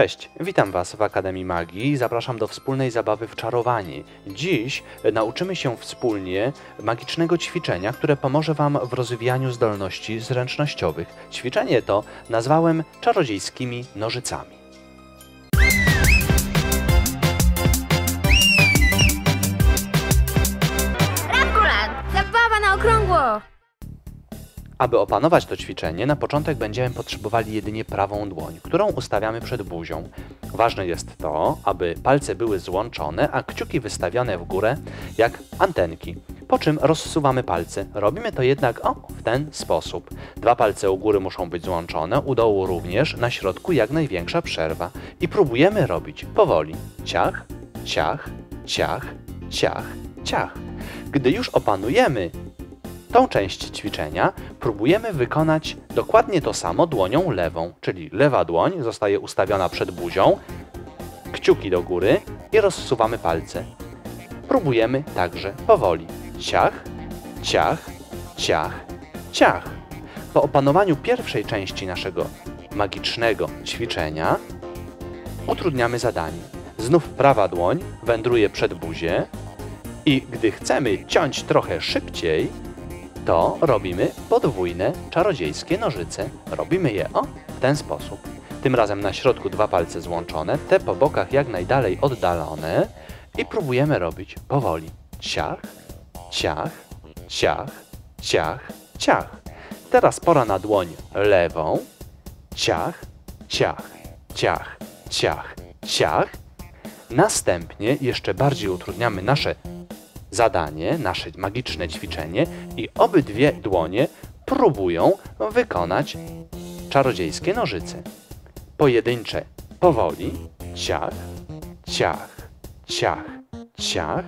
Cześć, witam Was w Akademii Magii i zapraszam do wspólnej zabawy w czarowanie. Dziś nauczymy się wspólnie magicznego ćwiczenia, które pomoże Wam w rozwijaniu zdolności zręcznościowych. Ćwiczenie to nazwałem czarodziejskimi nożycami. Aby opanować to ćwiczenie, na początek będziemy potrzebowali jedynie prawą dłoń, którą ustawiamy przed buzią. Ważne jest to, aby palce były złączone, a kciuki wystawione w górę jak antenki. Po czym rozsuwamy palce. Robimy to jednak o, w ten sposób. Dwa palce u góry muszą być złączone, u dołu również, na środku jak największa przerwa. I próbujemy robić powoli. Ciach, ciach, ciach, ciach, ciach. Gdy już opanujemy Tą część ćwiczenia próbujemy wykonać dokładnie to samo dłonią lewą, czyli lewa dłoń zostaje ustawiona przed buzią, kciuki do góry i rozsuwamy palce. Próbujemy także powoli. Ciach, ciach, ciach, ciach. Po opanowaniu pierwszej części naszego magicznego ćwiczenia utrudniamy zadanie. Znów prawa dłoń wędruje przed buzię i gdy chcemy ciąć trochę szybciej, to robimy podwójne czarodziejskie nożyce. Robimy je o w ten sposób. Tym razem na środku dwa palce złączone, te po bokach jak najdalej oddalone i próbujemy robić powoli. Ciach, ciach, ciach, ciach, ciach. Teraz pora na dłoń lewą. Ciach, ciach, ciach, ciach, ciach. Następnie jeszcze bardziej utrudniamy nasze zadanie, nasze magiczne ćwiczenie i obydwie dłonie próbują wykonać czarodziejskie nożyce. Pojedyncze powoli, ciach, ciach, ciach, ciach,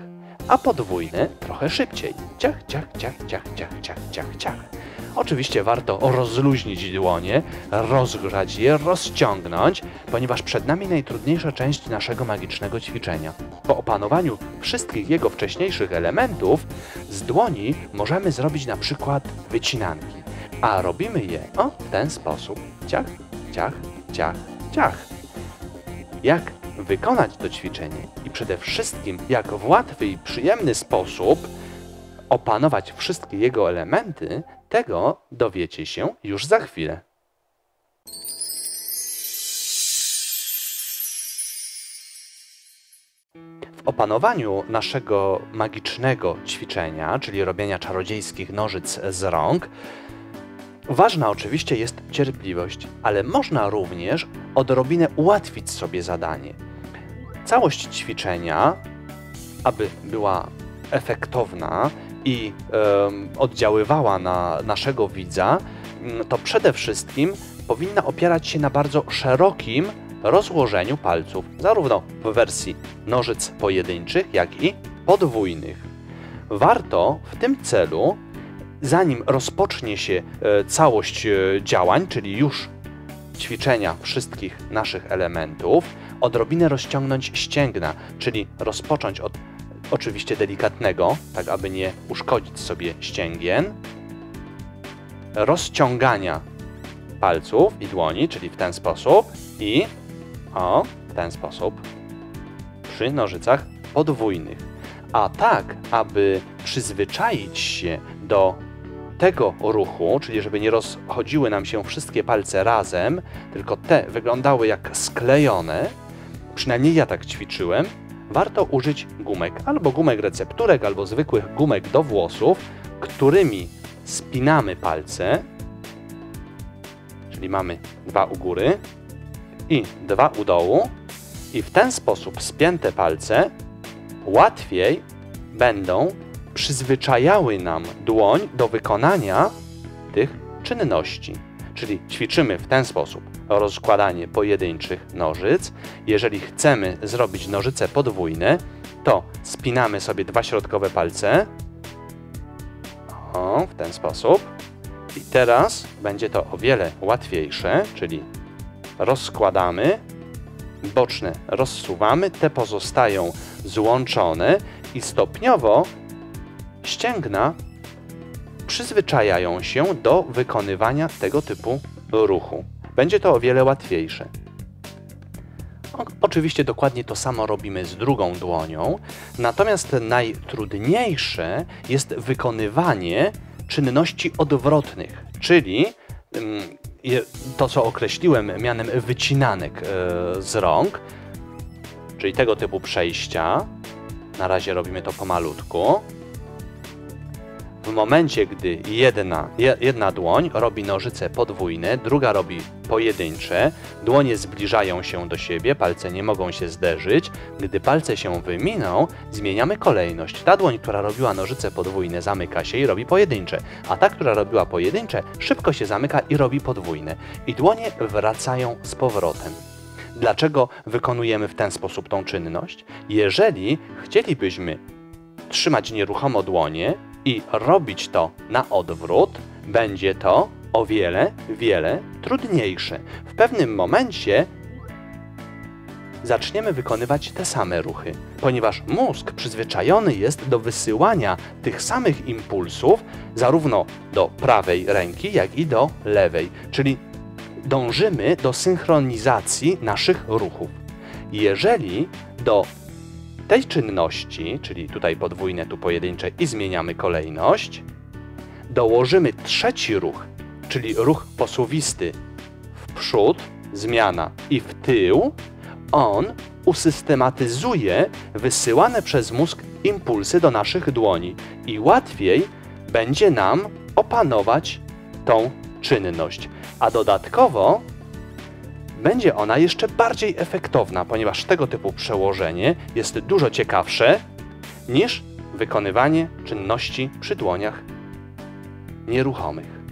a podwójne trochę szybciej. Ciach, ciach, ciach, ciach, ciach, ciach, ciach, ciach. Oczywiście warto rozluźnić dłonie, rozgrzać je, rozciągnąć, ponieważ przed nami najtrudniejsza część naszego magicznego ćwiczenia. Po opanowaniu wszystkich jego wcześniejszych elementów, z dłoni możemy zrobić na przykład wycinanki, a robimy je o ten sposób. Ciach, ciach, ciach, ciach. Jak wykonać to ćwiczenie i przede wszystkim jak w łatwy i przyjemny sposób opanować wszystkie jego elementy, tego dowiecie się już za chwilę. W opanowaniu naszego magicznego ćwiczenia, czyli robienia czarodziejskich nożyc z rąk, ważna oczywiście jest cierpliwość, ale można również odrobinę ułatwić sobie zadanie. Całość ćwiczenia, aby była efektowna, i oddziaływała na naszego widza, mm, to przede wszystkim powinna opierać się na bardzo szerokim rozłożeniu palców, zarówno w wersji nożyc pojedynczych, jak i podwójnych. Warto w tym celu, zanim rozpocznie się e, całość e, działań, czyli już ćwiczenia wszystkich naszych elementów, odrobinę rozciągnąć ścięgna, czyli rozpocząć od oczywiście delikatnego, tak aby nie uszkodzić sobie ścięgien, rozciągania palców i dłoni, czyli w ten sposób i o, w ten sposób przy nożycach podwójnych. A tak, aby przyzwyczaić się do tego ruchu, czyli żeby nie rozchodziły nam się wszystkie palce razem, tylko te wyglądały jak sklejone, przynajmniej ja tak ćwiczyłem, warto użyć gumek, albo gumek recepturek, albo zwykłych gumek do włosów, którymi spinamy palce, czyli mamy dwa u góry i dwa u dołu. I w ten sposób spięte palce łatwiej będą przyzwyczajały nam dłoń do wykonania tych czynności. Czyli ćwiczymy w ten sposób rozkładanie pojedynczych nożyc. Jeżeli chcemy zrobić nożyce podwójne, to spinamy sobie dwa środkowe palce. O, w ten sposób. I teraz będzie to o wiele łatwiejsze, czyli rozkładamy, boczne rozsuwamy, te pozostają złączone i stopniowo ścięgna przyzwyczajają się do wykonywania tego typu ruchu. Będzie to o wiele łatwiejsze. Oczywiście dokładnie to samo robimy z drugą dłonią, natomiast najtrudniejsze jest wykonywanie czynności odwrotnych, czyli je- to, co określiłem mianem wycinanek e, z rąk, czyli tego typu przejścia. Na razie robimy to pomalutku. W momencie, gdy jedna, je- jedna dłoń robi nożyce podwójne, druga robi pojedyncze, dłonie zbliżają się do siebie, palce nie mogą się zderzyć. Gdy palce się wyminą, zmieniamy kolejność. Ta dłoń, która robiła nożyce podwójne, zamyka się i robi pojedyncze, a ta, która robiła pojedyncze, szybko się zamyka i robi podwójne. I dłonie wracają z powrotem. Dlaczego wykonujemy w ten sposób tą czynność? Jeżeli chcielibyśmy trzymać nieruchomo dłonie i robić to na odwrót, będzie to o wiele, wiele trudniejsze. W pewnym momencie zaczniemy wykonywać te same ruchy, ponieważ mózg przyzwyczajony jest do wysyłania tych samych impulsów zarówno do prawej ręki, jak i do lewej, czyli dążymy do synchronizacji naszych ruchów. Jeżeli do tej czynności, czyli tutaj podwójne, tu pojedyncze i zmieniamy kolejność, dołożymy trzeci ruch, czyli ruch posuwisty w przód, zmiana i w tył, on usystematyzuje wysyłane przez mózg impulsy do naszych dłoni i łatwiej będzie nam opanować tą czynność. A dodatkowo będzie ona jeszcze bardziej efektowna, ponieważ tego typu przełożenie jest dużo ciekawsze niż wykonywanie czynności przy dłoniach nieruchomych.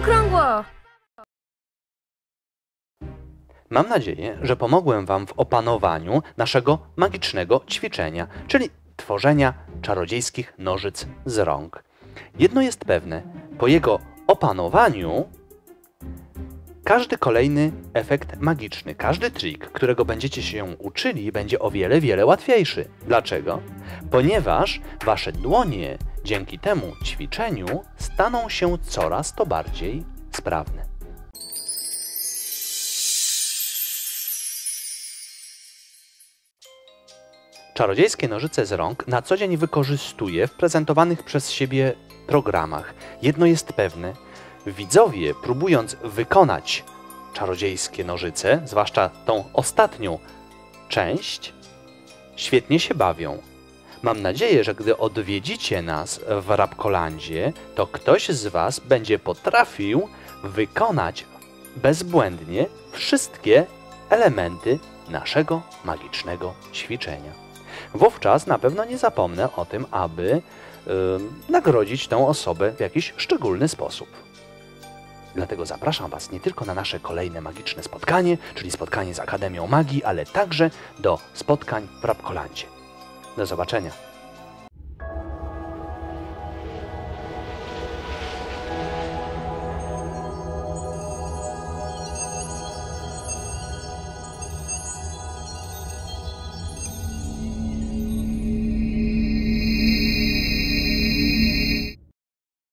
Okrągło! Mam nadzieję, że pomogłem Wam w opanowaniu naszego magicznego ćwiczenia, czyli tworzenia czarodziejskich nożyc z rąk. Jedno jest pewne, po jego opanowaniu każdy kolejny efekt magiczny, każdy trik, którego będziecie się uczyli, będzie o wiele, wiele łatwiejszy. Dlaczego? Ponieważ Wasze dłonie dzięki temu ćwiczeniu staną się coraz to bardziej sprawne. Czarodziejskie nożyce z rąk na co dzień wykorzystuję w prezentowanych przez siebie programach. Jedno jest pewne: widzowie, próbując wykonać czarodziejskie nożyce, zwłaszcza tą ostatnią część, świetnie się bawią. Mam nadzieję, że gdy odwiedzicie nas w Rapkolandzie, to ktoś z Was będzie potrafił wykonać bezbłędnie wszystkie elementy naszego magicznego ćwiczenia. Wówczas na pewno nie zapomnę o tym, aby nagrodzić tę osobę w jakiś szczególny sposób. Dlatego zapraszam Was nie tylko na nasze kolejne magiczne spotkanie, czyli spotkanie z Akademią Magii, ale także do spotkań w Rapkolandzie. Do zobaczenia.